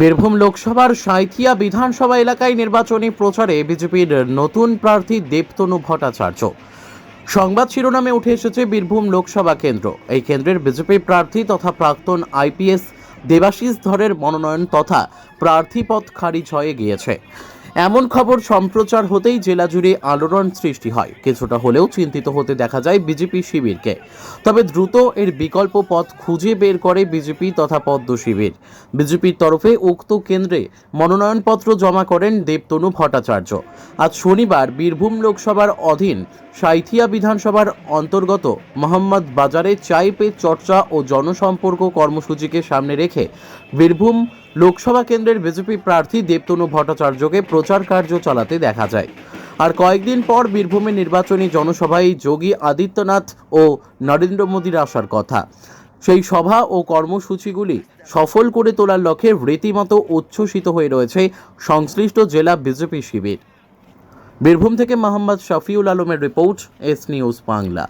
বীরভূম লোকসভার সাঁইথিয়া বিধানসভা এলাকায় নির্বাচনী প্রচারে বিজেপির নতুন প্রার্থী দেবতনু ভট্টাচার্য। সংবাদ শিরোনামে উঠে এসেছে বীরভূম লোকসভা কেন্দ্র। এই কেন্দ্রের বিজেপি প্রার্থী তথা প্রাক্তন আইপিএস দেবাশিস ধরের মনোনয়ন তথা প্রার্থীপদ খারিজ হয়ে গিয়েছে। এমন খবর সম্প্রচার হতেই জেলা জুড়ে আলোড়ন সৃষ্টি হয়। কিছুটা হলেও চিন্তিত হতে দেখা যায় বিজেপি শিবিরকে। তবে দ্রুত এর বিকল্প পথ খুঁজে বের করে বিজেপি তথা পদ্ম শিবির। বিজেপির তরফে উক্ত কেন্দ্রে মনোনয়নপত্র জমা করেন দেবতনু ভট্টাচার্য। আজ শনিবার বীরভূম লোকসভার অধীন সাঁইথিয়া বিধানসভার অন্তর্গত মোহাম্মদ বাজারে চাই পে চর্চা ও জনসম্পর্ক কর্মসূচিকে সামনে রেখে বীরভূম লোকসভা কেন্দ্রের বিজেপি প্রার্থী দেবতনু ভট্টাচার্যকে প্রচার কার্য চালাতে দেখা যায়। আর কয়েকদিন পর বীরভূমে নির্বাচনী জনসভায় যোগী আদিত্যনাথ ও নরেন্দ্র মোদীর আসার কথা। সেই সভা ও কর্মসূচিগুলি সফল করে তোলার লক্ষ্যে রীতিমতো উচ্ছ্বসিত হয়ে রয়েছে সংশ্লিষ্ট জেলা বিজেপি শিবির। বীরভূম থেকে মোহাম্মদ শফিউল আলমের রিপোর্ট, এস নিউজ বাংলা।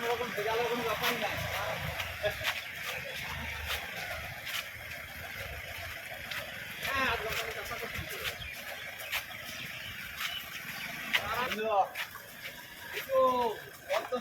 কোনো রকম ভেজালের কোনো ব্যাপারই নাই। হ্যাঁ আজ কোম্পানি চাষা করছি একটু অর্থ